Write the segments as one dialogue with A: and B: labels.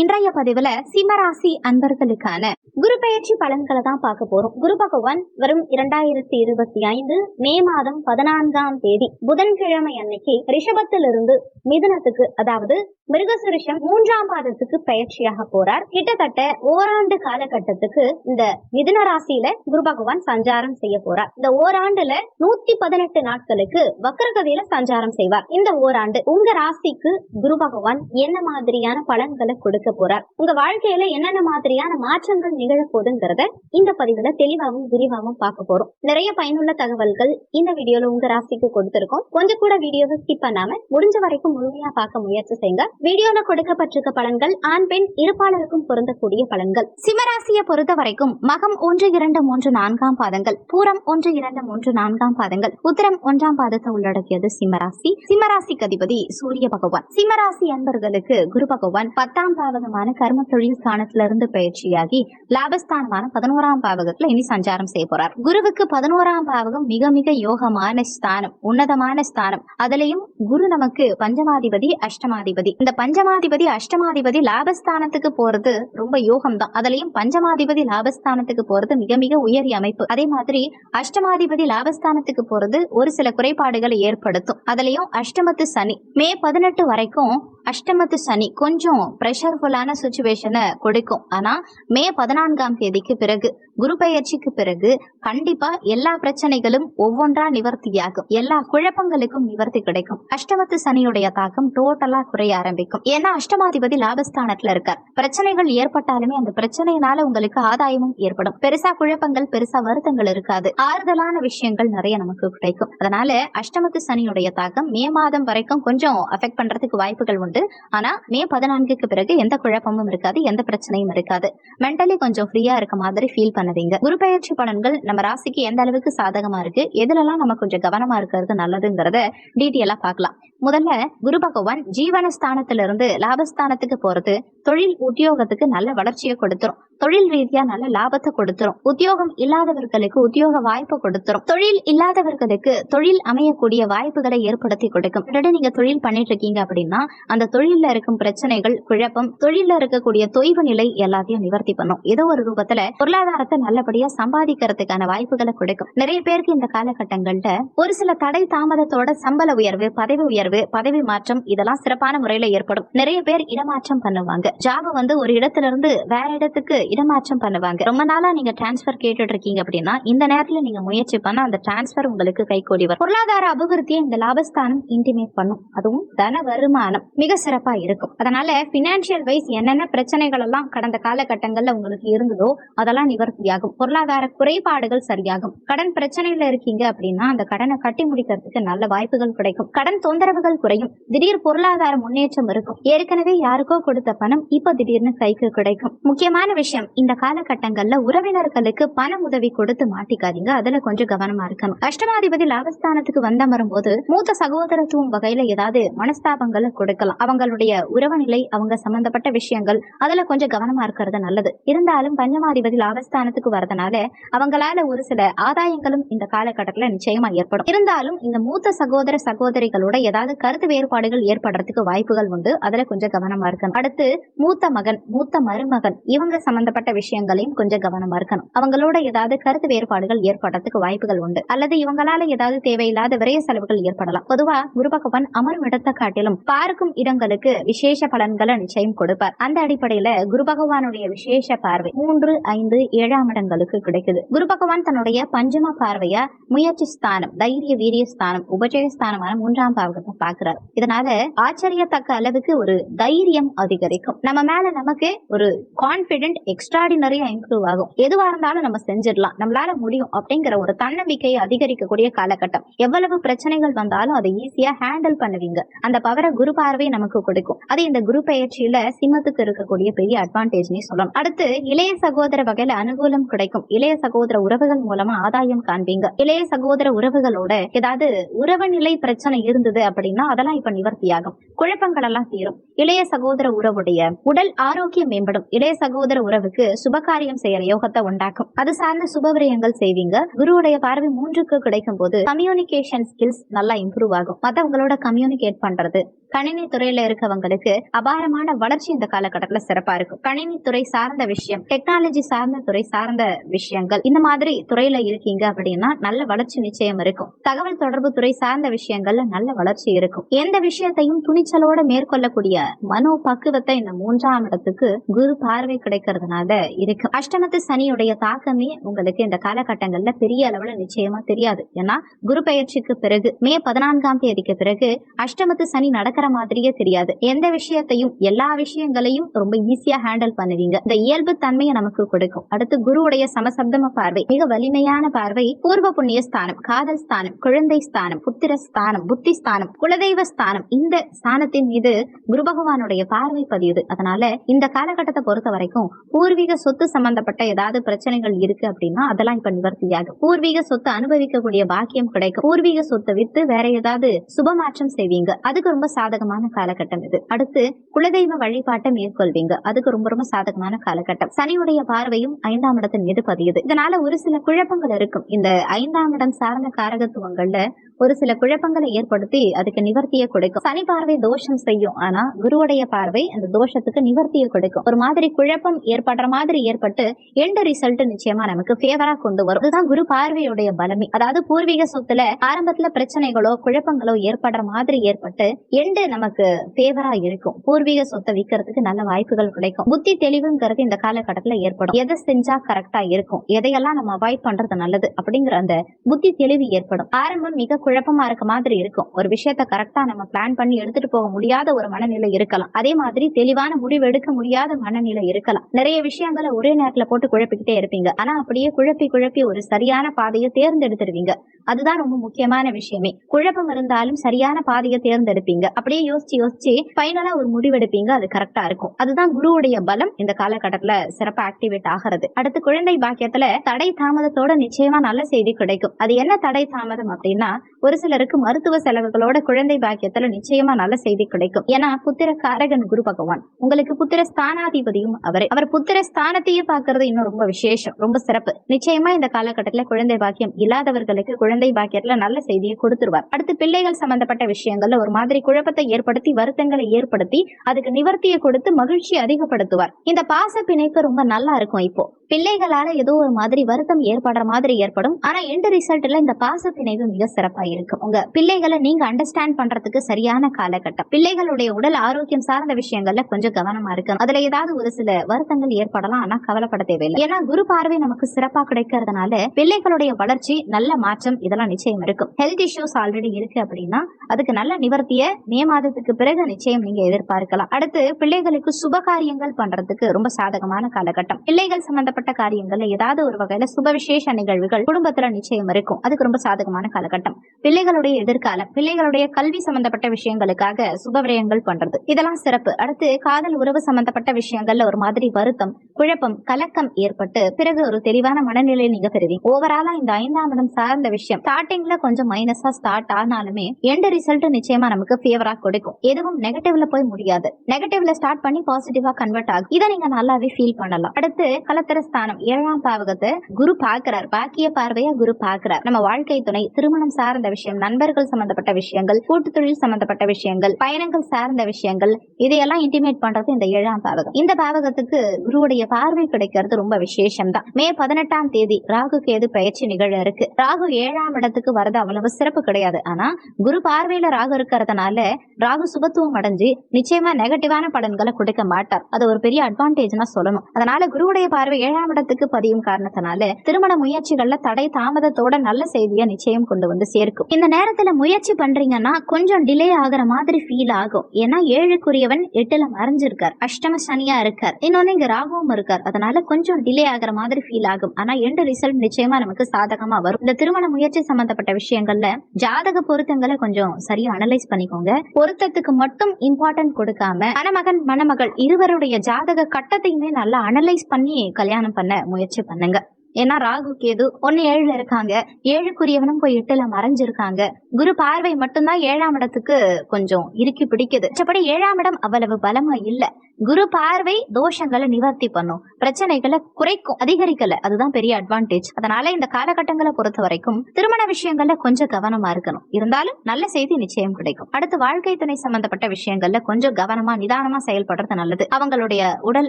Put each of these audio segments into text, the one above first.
A: இன்றைய பதிவுல சிம்மராசி அன்பர்களுக்கான குரு பயிற்சி பலன்களை தான் பார்க்க போறோம். குரு பகவான் வரும் இரண்டாயிரத்தி இருபத்தி ஐந்து மே மாதம் பதினான்காம் தேதி புதன்கிழமை அன்னைக்கு ரிஷபத்திலிருந்து மிதுனத்துக்கு அதாவது மிருகசுரிஷம் மூன்றாம் பாதத்துக்கு பயிற்சியாக போறார். கிட்டத்தட்ட ஓராண்டு காலகட்டத்துக்கு இந்த மிதுன ராசியில குரு பகவான் சஞ்சாரம் செய்ய போறார். இந்த ஓராண்டுல நூத்தி பதினெட்டு நாட்களுக்கு வக்கரகதியில சஞ்சாரம் செய்வார். இந்த ஓராண்டு உங்க ராசிக்கு குரு பகவான் என்ன மாதிரியான பலன்களை கொடுக்க போறார் உங்க வாழ்க்கையில என்னென்ன மாதிரியான மாற்றங்கள் நிகழ போகுதுங்கிறத இந்த பதிவுல தெளிவாகவும் விரிவாகவும் பார்க்க போறோம். நிறைய பயனுள்ள தகவல்கள் இந்த வீடியோல உங்க ராசிக்கு கொடுத்திருக்கோம். கொஞ்சம் கூட வீடியோவை ஸ்கிப் பண்ணாம முடிஞ்ச வரைக்கும் முழுமையா பார்க்க முயற்சி செய்யுங்க வீடியோல கொடுக்கப்பட்டிருக்க பலன்கள் ஆண் பெண் இருப்பாளருக்கும் பொருந்தக்கூடிய பலன்கள். சிம்மராசியை பொறுத்த வரைக்கும் மகம் ஒன்று இரண்டு மூன்று நான்காம் பாதங்கள். பூரம் ஒன்று இரண்டு மூன்று நான்காம் பாதங்கள். உத்தரம் ஒன்றாம் பாதத்தை உள்ளடக்கியது சிம்மராசி. சிம்மராசிக்கு அதிபதி சூரிய பகவான். சிம்மராசி அன்பர்களுக்கு குரு பகவான். பத்தாம் பாவ பாவகமான கர்ம தொழில் ஸ்தானத்திலிருந்து பயிற்சியாகி லாபஸ்தானமான பதினோராம் பாவகத்துல இனி சஞ்சாரம் செய்ய போறார். குருவுக்கு பதினோராம் பாவகம் மிக மிக யோகமான ஸ்தானம் உன்னதமான ஸ்தானம். அதுலயும் குரு நமக்கு பஞ்சமாதிபதி அஷ்டமாதிபதி. இந்த பஞ்சமாதிபதி அஷ்டமாதிபதி லாபஸ்தானத்துக்கு போறது ரொம்ப யோகம் தான் அதுலயும் பஞ்சமாதிபதி லாபஸ்தானத்துக்கு போறது மிக மிக உயரிய அமைப்பு. அதே மாதிரி அஷ்டமாதிபதி லாபஸ்தானத்துக்கு போறது ஒரு சில குறைபாடுகளை ஏற்படுத்தும். அதுலயும் அஷ்டமத்து சனி மே பதினெட்டு வரைக்கும் அஷ்டமத்து சனி கொஞ்சம் ப்ரெஷர்ஃபுல்லான சுச்சுவேஷனை கொடுக்கும். ஆனா மே பதினான்காம் தேதிக்கு பிறகு குரு பயிற்சிக்கு பிறகு கண்டிப்பா எல்லா பிரச்சனைகளும் ஒவ்வொன்றா நிவர்த்தியாகும். எல்லா குழப்பங்களுக்கும் நிவர்த்தி கிடைக்கும். அஷ்டமத்து சனியுடைய தாக்கம் டோட்டலா குறைய ஆரம்பிக்கும். ஏன்னா அஷ்டமாதிபதி லாபஸ்தானத்துல இருக்கார். பிரச்சனைகள் ஏற்பட்டாலுமே அந்த பிரச்சனையினால உங்களுக்கு ஆதாயமும் ஏற்படும். பெருசா குழப்பங்கள் பெருசா வருத்தங்கள் இருக்காது. ஆறுதலான விஷயங்கள் நிறைய நமக்கு கிடைக்கும். அதனால அஷ்டமத்து சனியுடைய தாக்கம் மே மாதம் வரைக்கும் கொஞ்சம் அஃபெக்ட் பண்றதுக்கு வாய்ப்புகள் உண்டு. ஆனா மே பதினான்குக்கு பிறகு எந்த குழப்பமும் இருக்காது எந்த பிரச்சனையும் இருக்காது. மென்டலி கொஞ்சம் ஃப்ரீயா இருக்க மாதிரி ஃபீல் பண்ணுவீங்க. குரு பயிற்சி பலன்கள் நம்ம ராசிக்கு எந்த அளவுக்கு சாதகமா இருக்கு எதுலலாம் நம்ம கொஞ்சம் கவனமா இருக்கிறது நல்லதுங்கிறத டீட்டெயிலா பார்க்கலாம். முதல்ல குரு பகவான் ஜீவனஸ்தானத்திலிருந்து லாபஸ்தானத்துக்கு போறது தொழில் உத்தியோகத்துக்கு நல்ல வளர்ச்சியை கொடுத்துரும். தொழில் ரீதியா நல்ல லாபத்தை கொடுத்துரும். உத்தியோகம் இல்லாதவர்களுக்கு உத்தியோக வாய்ப்பு கொடுத்துரும். தொழில் இல்லாதவர்களுக்கு தொழில் அமையக்கூடிய வாய்ப்புகளை ஏற்படுத்தி கொடுக்கும். ஆல்ரெடி நீங்க தொழில் பண்ணிட்டு இருக்கீங்க அப்படின்னா அந்த தொழில்ல இருக்கும் பிரச்சனைகள் குழப்பம் தொழில்ல இருக்கக்கூடிய தொய்வு நிலை எல்லாத்தையும் நிவர்த்தி பண்ணும். ஏதோ ஒரு ரூபத்துல பொருளாதாரத்தை நல்லபடியா சம்பாதிக்கிறதுக்கான வாய்ப்புகளை கொடுக்கும். நிறைய பேருக்கு இந்த காலகட்டங்கள்ல ஒரு சில தடை தாமதத்தோட சம்பள உயர்வு பதவி உயர்வு பதவி மாற்றம் இதெல்லாம் சிறப்பான முறையில ஏற்படும். நிறைய பேர் இடமாற்றம் பண்ணுவாங்க. ஜாப் வந்து ஒரு இடத்துல இருந்து வேற இடத்துக்கு இடமாற்றம் பண்ணுவாங்க. ரொம்ப நாளா நீங்க டிரான்ஸ்பர் கேட்டுட்டு இருக்கீங்க அப்படின்னா இந்த நேரத்துல நீங்க முயற்சி பண்ண அந்த டிரான்ஸ்பர் உங்களுக்கு கைகூடி வரும். பொருளாதார அபிவிருத்தியை இந்த லாபஸ்தானம் இன்டிமேட் பண்ணும். அதுவும் தன வருமானம் மிக சிறப்பா இருக்கும். அதனால பினான்சியல் வைஸ் என்னென்ன பிரச்சனைகள் எல்லாம் கடந்த காலகட்டங்கள்ல உங்களுக்கு இருந்ததோ அதெல்லாம் நிவர்த்தியாகும். பொருளாதார குறைபாடுகள் சரியாகும். கடன் பிரச்சனையில இருக்கீங்க அப்படின்னா அந்த கடனை கட்டி முடிக்கிறதுக்கு நல்ல வாய்ப்புகள் கிடைக்கும். கடன் தொந்தரவு செலவுகள் குறையும். திடீர் பொருளாதார முன்னேற்றம் இருக்கும். ஏற்கனவே யாருக்கோ கொடுத்த பணம் இப்ப திடீர்னு கைக்கு கிடைக்கும். முக்கியமான விஷயம் இந்த காலகட்டங்கள்ல உறவினர்களுக்கு பண உதவி கொடுத்து மாட்டிக்காதீங்க. அதுல கொஞ்சம் கவனமா இருக்கணும். அஷ்டமாதிபதி லாபஸ்தானத்துக்கு வந்த வரும்போது மூத்த சகோதரத்துவம் வகையில ஏதாவது மனஸ்தாபங்களை கொடுக்கலாம். அவங்களுடைய உறவநிலை அவங்க சம்பந்தப்பட்ட விஷயங்கள் அதுல கொஞ்சம் கவனமா இருக்கிறது நல்லது. இருந்தாலும் பஞ்சமாதிபதி லாபஸ்தானத்துக்கு வரதுனால அவங்களால ஒரு சில ஆதாயங்களும் இந்த காலகட்டத்துல நிச்சயமா ஏற்படும். இருந்தாலும் இந்த மூத்த சகோதர சகோதரிகளோட ஏதாவது கருத்து வேறுபாடுகள் ஏற்படுறதுக்கு வாய்ப்புகள் உண்டு. அதுல கொஞ்சம் கவனமா இருக்கணும். அடுத்து மூத்த மகன் மூத்த மருமகன் இவங்க சம்பந்தப்பட்ட விஷயங்களையும் கொஞ்சம் கவனமா இருக்கணும். அவங்களோட ஏதாவது கருத்து வேறுபாடுகள் ஏற்படுறதுக்கு வாய்ப்புகள் உண்டு. அல்லது இவங்களால ஏதாவது தேவையில்லாத விரைய செலவுகள் ஏற்படலாம். பொதுவா குருபகவான் அமரும் இடத்தை காட்டிலும் பார்க்கும் இடங்களுக்கு விசேஷ பலன்களை நிச்சயம் கொடுப்பார். அந்த அடிப்படையில குரு பகவானுடைய விசேஷ பார்வை மூன்று ஐந்து ஏழாம் இடங்களுக்கு கிடைக்குது. குரு பகவான் தன்னுடைய பஞ்சம பார்வைய முயற்சி ஸ்தானம் தைரிய வீரிய ஸ்தானம் உபஜய ஸ்தானமான மூன்றாம் பாவகத்தை பாக்குறார் இதனால ஆச்சரியத்தக்க அளவுக்கு ஒரு தைரியம் அதிகரிக்கும். நம்ம மேல நமக்கு ஒரு கான்பிடென்ட் எக்ஸ்ட்ராடினரியா இம்ப்ரூவ் ஆகும். எதுவா இருந்தாலும் நம்ம செஞ்சிடலாம். நம்மளால முடியும் அப்படிங்கிற ஒரு தன்னம்பிக்கையை அதிகரிக்கக்கூடிய காலகட்டம். எவ்வளவு பிரச்சனைகள் வந்தாலும் அதை ஈஸியா ஹேண்டில் பண்ணுவீங்க. அந்த பவரை குரு பார்வை நமக்கு கொடுக்கும். அது இந்த குரு பயிற்சியில சிம்மத்துக்கு இருக்கக்கூடிய பெரிய அட்வான்டேஜ்னே சொல்லலாம். அடுத்து இளைய சகோதர வகையில அனுகூலம் கிடைக்கும். இளைய சகோதர உறவுகள் மூலமா ஆதாயம் காண்பீங்க. இளைய சகோதர உறவுகளோட ஏதாவது உறவு நிலை பிரச்சனை இருந்தது அப்படின்னா அதெல்லாம் இப்ப நிவர்த்தியாகும். குழப்பங்கள் எல்லாம் தீரும். இளைய சகோதர உறவுடைய உடல் ஆரோக்கியம் மேம்படும். இளைய சகோதர உறவுக்கு சுபகாரியம் செய்யற யோகத்தை உண்டாக்கும். அது சார்ந்த சுபவிரயங்கள் செய்வீங்க. குருவுடைய பார்வை மூன்றுக்கு கிடைக்கும் போது கம்யூனிகேஷன் ஸ்கில்ஸ் நல்லா இம்ப்ரூவ் ஆகும். மத்தவங்களோட கம்யூனிகேட் பண்றது கணினி துறையில இருக்கவங்களுக்கு அபாரமான வளர்ச்சி இந்த காலகட்டத்துல சிறப்பா இருக்கும். கணினி துறை சார்ந்த விஷயம் டெக்னாலஜி சார்ந்த துறை சார்ந்த விஷயங்கள் இந்த மாதிரி துறையில இருக்கீங்க அப்படின்னா நல்ல வளர்ச்சி நிச்சயம் இருக்கும். தகவல் தொடர்பு துறை சார்ந்த விஷயங்கள்ல நல்ல வளர்ச்சி இருக்கும். எந்த விஷயத்தையும் துணிச்சலோட மேற்கொள்ளக்கூடிய மனோ பக்குவத்தை இந்த மூன்றாம் இடத்துக்கு குரு பார்வை கிடைக்கிறதுனால இருக்கு. அஷ்டமத்து சனியுடைய தாக்கமே உங்களுக்கு இந்த காலகட்டங்கள்ல பெரிய அளவுல நிச்சயமா தெரியாது. ஏன்னா குரு பெயர்ச்சிக்கு பிறகு மே பதினான்காம் தேதிக்கு பிறகு அஷ்டமத்து சனி நடக்க நடக்கிற மாதிரியே தெரியாது. எந்த விஷயத்தையும் எல்லா விஷயங்களையும் ரொம்ப ஈஸியா ஹேண்டில் பண்ணுவீங்க. இந்த இயல்பு தன்மையை நமக்கு கொடுக்கும். அடுத்து குருவுடைய சமசப்தம பார்வை. மிக வலிமையான பார்வை. பூர்வ புண்ணிய ஸ்தானம் காதல் ஸ்தானம் குழந்தை ஸ்தானம் புத்திர ஸ்தானம் புத்தி ஸ்தானம் குலதெய்வ ஸ்தானம். இந்த ஸ்தானத்தின் மீது குரு பகவானுடைய பார்வை பதியுது. அதனால இந்த காலகட்டத்தை பொறுத்த வரைக்கும் பூர்வீக சொத்து சம்பந்தப்பட்ட ஏதாவது பிரச்சனைகள் இருக்கு அப்படின்னா அதெல்லாம் இப்ப நிவர்த்தியாகும். பூர்வீக சொத்து அனுபவிக்கக்கூடிய பாக்கியம் கிடைக்கும். பூர்வீக சொத்தை வித்து வேற ஏதாவது சுபமாற்றம் செய்வீங்க. அதுக்கு ரொம்ப சாதகமான காலகட்டம் இது. அடுத்து குலதெய்வ வழிபாட்டை மேற்கொள்வீங்க. அதுக்கு ரொம்ப ரொம்ப சாதகமான காலகட்டம். சனியுடைய பார்வையும் ஐந்தாம் இடத்தின் மீது பதியுது. இதனால ஒரு சில குழப்பங்கள் இருக்கும். இந்த ஐந்தாம் இடம் சார்ந்த காரகத்துவங்கள்ல ஒரு சில குழப்பங்களை ஏற்படுத்தி அதுக்கு நிவர்த்தியை கொடுக்கும். சனி பார்வை தோஷம் செய்யும். ஆனா குருவுடைய பார்வை அந்த தோஷத்துக்கு நிவர்த்தியை கொடுக்கும். ஒரு மாதிரி குழப்பம் ஏற்படுற மாதிரி ஏற்பட்டு எந்த ரிசல்ட் நிச்சயமா நமக்கு ஃபேவரா கொண்டு வரும். இதுதான் குரு பார்வையுடைய பலமே. அதாவது பூர்வீக சொத்துல ஆரம்பத்துல பிரச்சனைகளோ குழப்பங்களோ ஏற்படுற மாதிரி ஏற்பட்டு எண்டு நமக்கு ஃபேவரா இருக்கும். பூர்வீக சொத்தை விற்கிறதுக்கு நல்ல வாய்ப்புகள் கிடைக்கும். புத்தி தெளிவுங்கிறது இந்த காலகட்டத்துல ஏற்படும். எதை செஞ்சா கரெக்டா இருக்கும்? எதையெல்லாம் நம்ம அவாய்ட் பண்றது நல்லது? அப்படிங்கிற அந்த புத்தி தெளிவு ஏற்படும். ஆரம்பம் மிக குழப்பமா இருக்க மாதிரி இருக்கும். ஒரு விஷயத்த கரெக்டா நம்ம பிளான் பண்ணி எடுத்துட்டு போக முடியாத ஒரு மனநிலை இருக்கலாம். அதே மாதிரி தெளிவான முடிவு எடுக்க முடியாத மனநிலை இருக்கலாம். நிறைய விஷயங்களை ஒரே நேரத்துல போட்டு குழப்பிக்கிட்டே இருப்பீங்க. ஆனா அப்படியே குழப்பி குழப்பி ஒரு சரியான பாதையை தேர்ந்தெடுத்துருவீங்க. அதுதான் ரொம்ப முக்கியமான விஷயமே. குழப்பம் இருந்தாலும் சரியான பாதையை தேர்ந்தெடுப்பீங்க. அப்படியே யோசிச்சு யோசிச்சு ஃபைனலா ஒரு முடிவெடுப்பீங்க. அது கரெக்டா இருக்கும். அதுதான் குருவுடைய பலம். இந்த காலகட்டத்துல சிறப்பா ஆக்டிவேட் ஆகிறது. அடுத்து குழந்தை பாக்கியத்துல தடை தாமதத்தோட நிச்சயமா நல்ல செய்தி கிடைக்கும். அது என்ன தடை தாமதம் அப்படின்னா ஒரு சிலருக்கு மருத்துவ செலவுகளோட குழந்தை பாக்கியத்துல நிச்சயமா நல்ல செய்தி கிடைக்கும். ஏன்னா புத்திர காரகன் குரு பகவான். உங்களுக்கு புத்திர ஸ்தானாதிபதியும் அவரே. அவர் புத்திர ஸ்தானத்தையே பாக்குறது இன்னும் ரொம்ப விசேஷம் ரொம்ப சிறப்பு. நிச்சயமா இந்த காலகட்டத்துல குழந்தை பாக்கியம் இல்லாதவர்களுக்கு குழந்தை பாக்கியத்துல நல்ல செய்தியை கொடுத்துருவார். அடுத்து பிள்ளைகள் சம்பந்தப்பட்ட விஷயங்கள்ல ஒரு மாதிரி குழப்பத்தை ஏற்படுத்தி வருத்தங்களை ஏற்படுத்தி அதுக்கு நிவர்த்தியை கொடுத்து மகிழ்ச்சி அதிகப்படுத்துவார். இந்த பாச பிணைப்பு ரொம்ப நல்லா இருக்கும் இப்போ. பிள்ளைகளால ஏதோ ஒரு மாதிரி வருத்தம் ஏற்படுற மாதிரி ஏற்படும். ஆனா எந்த ரிசல்ட்ல இந்த பாச பிணைவு மிக சிறப்பாக இருக்கும். உங்க பிள்ளைகளை நீங்க அண்டர்ஸ்டாண்ட் பண்றதுக்கு சரியான காலகட்டம். பிள்ளைகளுடைய உடல் ஆரோக்கியம் சார்ந்த விஷயங்கள்ல கொஞ்சம் கவனமா இருக்கும் அதுல ஏதாவது ஒரு சில வருத்தங்கள் ஏற்படலாம். ஆனா கவலைப்பட தேவையில்லை. ஏன்னா குரு பார்வை நமக்கு சிறப்பா கிடைக்கிறதுனால பிள்ளைகளுடைய வளர்ச்சி நல்ல மாற்றம் இதெல்லாம் நிச்சயம் இருக்கும். ஹெல்த் இஷ்யூஸ் ஆல்ரெடி இருக்கு அப்படின்னா அதுக்கு நல்ல நிவர்த்திய மே மாதத்துக்கு பிறகு நிச்சயம் நீங்க எதிர்பார்க்கலாம். அடுத்து பிள்ளைகளுக்கு சுப காரியங்கள் பண்றதுக்கு ரொம்ப சாதகமான காலகட்டம். பிள்ளைகள் சம்பந்தப்பட்ட காரியங்கள்ல ஏதாவது ஒரு வகையில சுப விசேஷ நிகழ்வுகள் குடும்பத்துல நிச்சயம் இருக்கும். அதுக்கு ரொம்ப சாதகமான காலகட்டம். பிள்ளைகளுடைய எதிர்காலம் பிள்ளைகளுடைய கல்வி சம்பந்தப்பட்ட விஷயங்களுக்காக சுப விரயங்கள் பண்றது. இதெல்லாம் சிறப்பு. அடுத்து காதல் உறவு சம்பந்தப்பட்ட விஷயங்கள்ல ஒரு மாதிரி வருத்தம் குழப்பம் கலக்கம் ஏற்பட்டு பிறகு ஒரு தெளிவான மனநிலை நீங்க பெறுவீங்க. ஓவராலா இந்த ஐந்தாம் இடம் சார்ந்த விஷயம். ஸ்டார்டிங்ல கொஞ்சம் மைனஸா ஸ்டார்ட் ஆனாலுமே எந்த ரிசல்ட் நிச்சயமா நமக்கு ஃபேவரா கொடுக்கும். எதுவும் நெகட்டிவ்ல போய் முடியாது. நெகட்டிவ்ல ஸ்டார்ட் பண்ணி பாசிட்டிவா கன்வெர்ட் ஆகும். இதை நீங்க நல்லாவே ஃபீல் பண்ணலாம். அடுத்து கலத்திர ஸ்தானம் ஏழாம் பாவகத்தை குரு பாக்குறார் பாக்கிய பார்வையா குரு பாக்குறார் நம்ம வாழ்க்கை துணை திருமணம் சார்ந்த விஷயம் நண்பர்கள் சம்பந்தப்பட்ட விஷயங்கள் கூட்டு தொழில் சம்பந்தப்பட்ட விஷயங்கள் பயணங்கள் சார்ந்த விஷயங்கள் இதையெல்லாம் இன்டிமேட் பண்றது இந்த ஏழாம் பாவகம். இந்த பாவகத்துக்கு குருவுடைய பார்வை கிடைக்கிறது ரொம்ப விசேஷம் தான் மே பதினெட்டாம் தேதி ராகு கேது பயிற்சி நிகழ இருக்கு. ராகு ஏழாம் இடத்துக்கு வரது அவ்வளவு சிறப்பு கிடையாது. ஆனா குரு பார்வையில ராகு இருக்கிறதுனால ராகு சுபத்துவம் அடைஞ்சு நிச்சயமா நெகட்டிவான பலன்களை கொடுக்க மாட்டார். அது ஒரு பெரிய அட்வான்டேஜ்னா சொல்லணும். அதனால குருவுடைய பார்வை ஏழாம் இடத்துக்கு பதியும் காரணத்தினால திருமண முயற்சிகள்ல தடை தாமதத்தோட நல்ல செய்தியை நிச்சயம் கொண்டு வந்து சேர்க்கும். இந்த நேரத்துல முயற்சி பண்றீங்கன்னா கொஞ்சம் டிலே ஆகுற மாதிரி ஃபீல் ஆகும். ஏன்னா ஏழுக்குரியவன் எட்டுல மறைஞ்சிருக்கார். அஷ்டம சனியா இருக்கார். இன்னொன்னு இங்க ராகுவும் இருக்கார். அதனால கொஞ்சம் டிலே ஆகுற மாதிரி ஃபீல் ஆகும். ஆனா எண்டு ரிசல்ட் நிச்சயமா நமக்கு சாதகமா வரும். இந்த திருமண முயற்சி சம்பந்தப்பட்ட விஷயங்கள்ல ஜாதக பொருத்தங்களை கொஞ்சம் சரியா அனலைஸ் பண்ணிக்கோங்க. பொருத்தத்துக்கு மட்டும் இம்பார்ட்டன்ட் கொடுக்காம மணமகன் மணமகள் இருவருடைய ஜாதக கட்டத்தையுமே நல்லா அனலைஸ் பண்ணி கல்யாணம் பண்ண முயற்சி பண்ணுங்க. ஏன்னா ராகு கேது ஒன்னு ஏழுல இருக்காங்க. ஏழுக்குரியவனும் போய் எட்டுல மறைஞ்சிருக்காங்க. குரு பார்வை மட்டும்தான் ஏழாம் இடத்துக்கு கொஞ்சம் இறுக்கி பிடிக்குது. மற்றபடி ஏழாம் இடம் அவ்வளவு பலமா இல்ல. குரு பார்வை தோஷங்களை நிவர்த்தி பண்ணும். பிரச்சனைகளை குறைக்கும் அதிகரிக்கல. அதுதான் பெரிய அட்வான்டேஜ் அதனால இந்த காலகட்டங்களை பொறுத்த வரைக்கும் திருமண விஷயங்கள்ல கொஞ்சம் கவனமா இருக்கணும். இருந்தாலும் நல்ல செய்தி நிச்சயம் கிடைக்கும். அடுத்து வாழ்க்கை துணை சம்பந்தப்பட்ட விஷயங்கள்ல கொஞ்சம் கவனமா நிதானமா செயல்படுறது நல்லது. அவங்களுடைய உடல்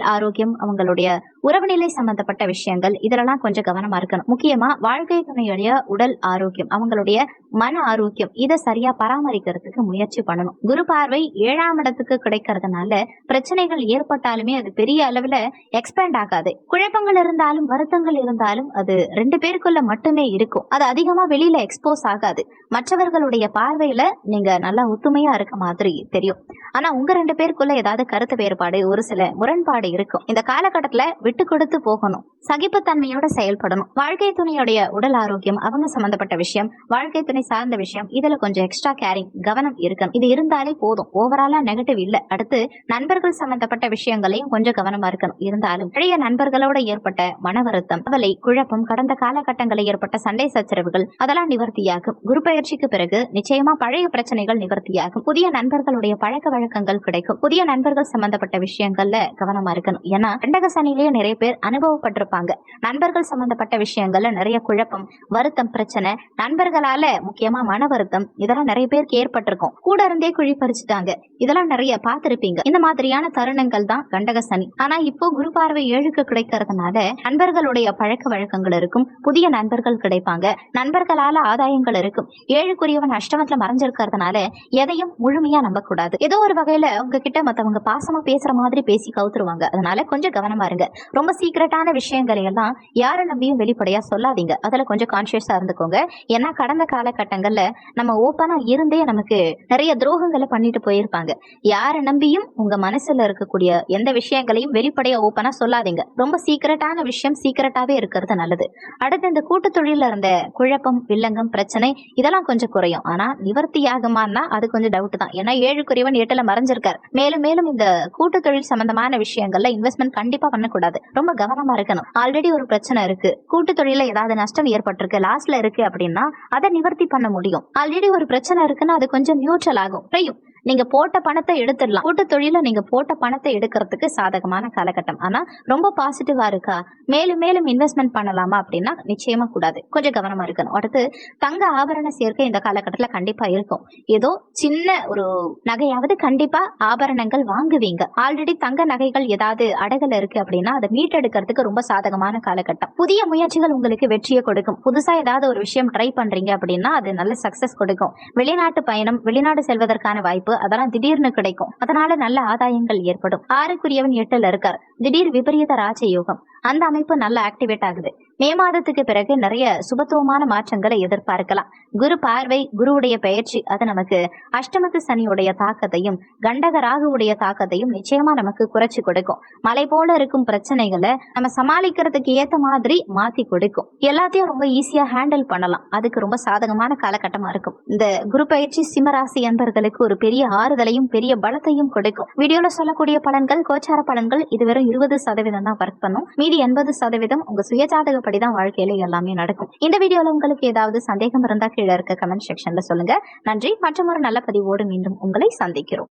A: ஆரோக்கியம் அவங்களுடைய உறவுநிலை சம்பந்தப்பட்ட விஷயங்கள் இதெல்லாம் கொஞ்சம் கவனமா இருக்கணும். முக்கியமா வாழ்க்கை துணையுடைய உடல் ஆரோக்கியம் அவங்களுடைய மன ஆரோக்கியம் இதை சரியா பராமரிக்கிறதுக்கு முயற்சி பண்ணணும். குரு பார்வை ஏழாம் இடத்துக்கு கிடைக்கிறதுனால பிரச்சனைகள் ஏற்பட்டாலுமே அது பெரிய அளவுல எக்ஸ்பேண்ட் ஆகாது. குழப்பங்கள் இருந்தாலும் வருத்தங்கள் இருந்தாலும் அது ரெண்டு பேருக்குள்ள மட்டுமே இருக்கும். அது அதிகமா வெளியில எக்ஸ்போஸ் ஆகாது. மற்றவர்களுடைய பார்வையில நீங்க நல்லா ஒத்துமையா இருக்க மாதிரி தெரியும். ஆனா உங்க ரெண்டு பேருக்குள்ள ஏதாவது கருத்து வேறுபாடு ஒரு சில முரண்பாடு இருக்கும். இந்த காலகட்டத்துல விட்டு கொடுத்து போகணும். சகிப்புத்தன்மையோட செயல்படணும். வாழ்க்கை துணையுடைய உடல் ஆரோக்கியம் அவங்க சம்பந்தப்பட்ட விஷயம் வாழ்க்கை துணை சார்ந்த விஷயம் இதுல கொஞ்சம் எக்ஸ்ட்ரா கேரிங் கவனம் இருக்கணும். இது இருந்தாலே போதும். ஓவராலா நெகட்டிவ் இல்ல. அடுத்து நண்பர்கள் சம்பந்தப்பட்ட விஷயங்களையும் கொஞ்சம் கவனமா இருக்கணும். இருந்தாலும் பழைய நண்பர்களோட ஏற்பட்ட மன வருத்தம் கவலை குழப்பம் கடந்த காலகட்டங்களில் ஏற்பட்ட சண்டை சச்சரவுகள் அதெல்லாம் நிவர்த்தியாகும். குரு பயிற்சிக்கு பிறகு நிச்சயமா பழைய பிரச்சனைகள் நிவர்த்தியாகும். புதிய நண்பர்களுடைய பழக்க வழக்கங்கள் கிடைக்கும். புதிய நண்பர்கள் சம்பந்தப்பட்ட விஷயங்கள்ல கவனமா இருக்கணும். ஏன்னா கண்டக சனிலேயே நிறைய பேர் அனுபவப்பட்டிருப்பாங்க. நண்பர்கள் சம்பந்தப்பட்ட விஷயங்கள்ல நிறைய குழப்பம் வருத்தம் பிரச்சனை நண்பர்களால முக்கியமா மன வருத்தம் இதெல்லாம் நிறைய பேருக்கு ஏற்பட்டிருக்கும். கூட இருந்தே குழி பறிச்சுட்டாங்க. இதெல்லாம் நிறைய பார்த்திருப்பீங்க. இந்த மாதிரியான தருணங்கள் தான் கண்டக சனி. ஆனா இப்போ குரு பார்வை ஏழுக்கு கிடைக்கிறதுனால நண்பர்களுடைய பழக்க வழக்கங்கள் இருக்கும். புதிய நண்பர்கள் கிடைப்பாங்க. நண்பர்களால ஆதாயங்கள் இருக்கும். ஏழுக்குரியவன் அஷ்டமத்துல மறைஞ்சிருக்கிறதுனால எதையும் முழுமையா நம்ப கூடாது ஏதோ ஒரு வகையில உங்ககிட்ட மத்தவங்க பாசமா பேசுற மாதிரி பேசி கவுத்துருவாங்க. அதனால கொஞ்சம் கவனமா இருங்க. ரொம்ப சீக்கிரட்டான விஷயங்களை எல்லாம் யாரு நம்பியும் வெளிப்படையா சொல்லாதீங்க. அதுல கொஞ்சம் கான்சியஸா இருந்துக்கோங்க. ஏன்னா கடந்த காலகட்டங்கள்ல நம்ம ஓப்பனா இருந்தே நமக்கு நிறைய துரோகங்களை பண்ணிட்டு போயிருப்பாங்க. யாரை நம்பியும் உங்க மனசுல இருக்கக்கூடிய எந்த விஷயங்களையும் வெளிப்படையா ஓப்பனா சொல்லாதீங்க. ரொம்ப சீக்கிரட்டான விஷயம் சீக்கிரட்டாவே இருக்கிறது நல்லது. அடுத்து இந்த கூட்டு தொழில இருந்த குழப்பம் வில்லங்கம் பிரச்சனை இதெல்லாம் கொஞ்சம் குறையும். ஆனா நிவர்த்தி ஆகுமான்னா அது கொஞ்சம் டவுட் தான். ஏன்னா ஏழுக்குரியவன் எட்டுல மறைஞ்சிருக்காரு. மேலும் மேலும் இந்த கூட்டு தொழில் சம்பந்தமான விஷயங்கள்ல இன்வெஸ்ட்மெண்ட் கண்டிப்பா பண்ணக்கூடாது. ரொம்ப கவனமா இருக்கணும். ஆல்ரெடி ஒரு பிரச்சனை இருக்கு. கூட்டு தொழில ஏதாவது நஷ்டம் ஏற்பட்டிருக்கு லாஸ்ட்ல இருக்கு அப்படின்னா அதை நிவர்த்தி பண்ண முடியும். ஆல்ரெடி ஒரு பிரச்சனை இருக்குன்னா அது கொஞ்சம் நியூட்ரல் ஆகும். குறையும் நீங்க போட்ட பணத்தை எடுத்துடலாம். கூட்டு தொழில நீங்க போட்ட பணத்தை எடுக்கிறதுக்கு சாதகமான காலகட்டம். ஆனா ரொம்ப பாசிட்டிவா இருக்கா? மேலும் மேலும் இன்வெஸ்ட்மெண்ட் பண்ணலாமா அப்படின்னா நிச்சயமா கூடாது. கொஞ்சம் கவனமா இருக்கணும். அடுத்து தங்க ஆபரண சேர்க்கை இந்த காலகட்டத்துல கண்டிப்பா இருக்கும். ஏதோ சின்ன ஒரு நகையாவது கண்டிப்பா ஆபரணங்கள் வாங்குவீங்க. ஆல்ரெடி தங்க நகைகள் ஏதாவது அடகுல இருக்கு அப்படின்னா அதை மீட்டெடுக்கிறதுக்கு ரொம்ப சாதகமான காலகட்டம். புதிய முயற்சிகள் உங்களுக்கு வெற்றியை கொடுக்கும். புதுசா ஏதாவது ஒரு விஷயம் ட்ரை பண்றீங்க அப்படின்னா அது நல்ல சக்சஸ் கொடுக்கும். வெளிநாட்டு பயணம் வெளிநாடு செல்வதற்கான வாய்ப்பு அதெல்லாம் திடீர்னு கிடைக்கும். அதனால நல்ல ஆதாயங்கள் ஏற்படும். ஆறுக்குரியவன் எட்டுல இருக்கார். திடீர் விபரீத ராஜயோகம். அந்த அமைப்பு நல்லா ஆக்டிவேட் ஆகுது. மே மாதத்துக்கு பிறகு நிறைய சுபத்துவமான மாற்றங்களை எதிர்பார்க்கலாம். குரு பார்வை குருவுடைய பயிற்சி அது நமக்கு அஷ்டமத்து சனியுடைய தாக்கத்தையும் கண்டக ராகுவுடைய தாக்கத்தையும் நிச்சயமா நமக்கு குறைச்சு கொடுக்கும். மலை போல இருக்கும் பிரச்சனைகளை நம்ம சமாளிக்கிறதுக்கு ஏத்த மாதிரி மாத்தி கொடுக்கும். எல்லாத்தையும் ரொம்ப ஈஸியா ஹேண்டில் பண்ணலாம். அதுக்கு ரொம்ப சாதகமான காலகட்டமா இருக்கும். இந்த குரு பயிற்சி சிம்மராசி என்பர்களுக்கு ஒரு பெரிய ஆறுதலையும் பெரிய பலத்தையும் கொடுக்கும். வீடியோல சொல்லக்கூடிய பலன்கள் கோச்சார பலன்கள் இது வெறும் இருபது சதவீதம் தான் ஒர்க் பண்ணும். மீதி எண்பது சதவீதம் உங்க சுயஜாதகப்படி தான் வாழ்க்கையில எல்லாமே நடக்கும். இந்த வீடியோல உங்களுக்கு ஏதாவது சந்தேகம் இருந்தா கீழே இருக்க கமெண்ட் செக்ஷன்ல சொல்லுங்க. நன்றி. மற்றும் ஒரு நல்ல பதிவோடு மீண்டும் உங்களை சந்திக்கிறோம்.